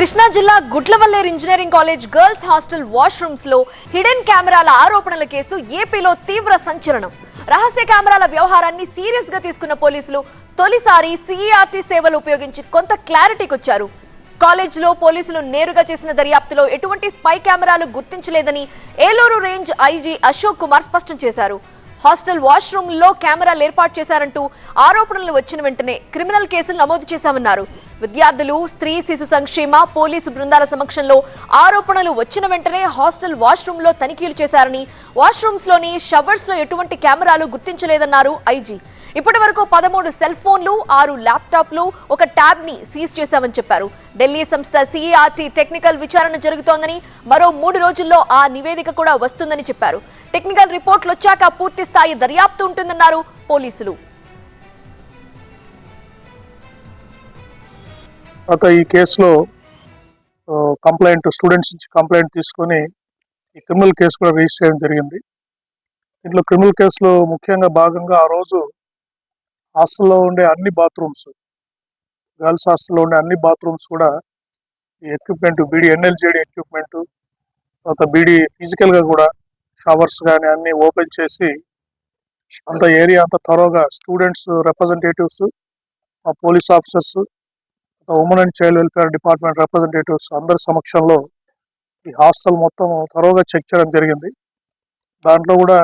కృష్ణా జిల్లా Gudlavalleru engineering college girls hostel వాష్రూమ్స్లో hidden కెమెరాల ఆరోపణల కేసు ఏపీలో తీవ్ర సంచలనం. రహస్య కెమెరాల వ్యవహారాన్ని సీరియస్గా తీసుకున్న పోలీసులు తొలిసారి సిఈఆర్టీ సేవలు ఉపయోగించి కొంత క్లారిటీకి వచ్చారు కాలేజ్లో పోలీసులు నేరుగా చేసిన దర్యాప్తులో ఎటువంటి స్పై కెమెరాలు గుర్తించలేదని ఏలూరు రేంజ్ ఐజీ అశోక్ కుమార్ స్పష్టం చేశారు. హాస్టల్ వాష్రూమ్లో కెమెరాలు ఏర్పాటు చేశారంటూ ఆరోపణలు వచ్చిన వెంటనే క్రిమినల్ కేసులు నమోదు చేశామన్నారు. విద్యార్థులు స్త్రీ శిశు సంక్షేమ పోలీసు బృందాల సమక్షంలో ఆరోపణలు వచ్చిన వెంటనే హాస్టల్ వాష్రూమ్లో తనిఖీలు చేశారని వాష్రూమ్స్లోని షవర్స్లో ఎటువంటి కెమెరాలు గుర్తించలేదన్నారు ఐజీ. ఇప్పటి వరకు పదమూడు సెల్ ఫోన్లు ఆరు ల్యాప్టాప్లు ఒక ట్యాబ్ని సీజ్ చేశామని చెప్పారు. ఢిల్లీ సంస్థ సిఈఆర్టీ టెక్నికల్ విచారణ జరుగుతోందని మరో మూడు రోజుల్లో ఆ నివేదిక కూడా వస్తుందని చెప్పారు. టెక్నికల్ రిపోర్ట్లు వచ్చాక పూర్తి స్థాయి దర్యాప్తు ఉంటుందన్నారు పోలీసులు. అత ఈ కేసులో కంప్లైంట్ స్టూడెంట్స్ నుంచి కంప్లైంట్ తీసుకొని ఈ క్రిమినల్ కేసు కూడా రిజిస్టర్ చేయడం జరిగింది. దీంట్లో క్రిమినల్ కేసులో ముఖ్యంగా భాగంగా ఆ రోజు హాస్టల్లో ఉండే అన్ని బాత్రూమ్స్ గర్ల్స్ హాస్టల్లో ఉండే అన్ని బాత్రూమ్స్ కూడా ఈ ఎక్విప్మెంట్ బీడీ ఎన్ఎల్జేడి ఎక్విప్మెంట్ తర్వాత బీడీ ఫిజికల్గా కూడా షవర్స్ కానీ అన్ని ఓపెన్ చేసి అంత ఏరియా అంతా త్వరగా students representatives police officers women and child welfare department representatives అందరి సమక్షంలో ఈ హాస్టల్ మొత్తం త్వరగా చెక్ చేయడం జరిగింది. దాంట్లో కూడా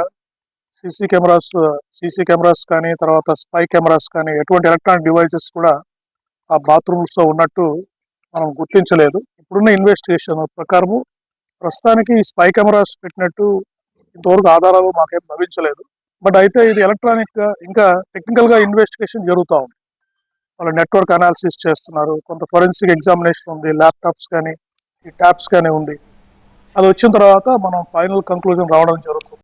సీసీ కెమెరాస్ సీసీ కెమెరాస్ కానీ తర్వాత స్పై కెమెరాస్ కానీ ఎటువంటి ఎలక్ట్రానిక్ డివైజెస్ కూడా ఆ బాత్రూమ్స్లో ఉన్నట్టు మనం గుర్తించలేదు. ఇప్పుడున్న ఇన్వెస్టిగేషన్ ప్రకారము ప్రస్తుతానికి ఈ స్పై కెమెరాస్ పెట్టినట్టు ఇంతవరకు ఆధారాలు మాకేం లభించలేదు. బట్ అయితే ఇది ఎలక్ట్రానిక్గా ఇంకా టెక్నికల్గా ఇన్వెస్టిగేషన్ జరుగుతూ ఉంది. వాళ్ళు నెట్వర్క్ అనాలిసిస్ చేస్తున్నారు. కొంత ఫొరెన్సిక్ ఎగ్జామినేషన్ ఉంది ల్యాప్టాప్స్ కానీ ఈ ట్యాబ్స్ కానీ ఉంది. అది వచ్చిన తర్వాత మనం ఫైనల్ కంక్లూజన్ రావడం జరుగుతుంది.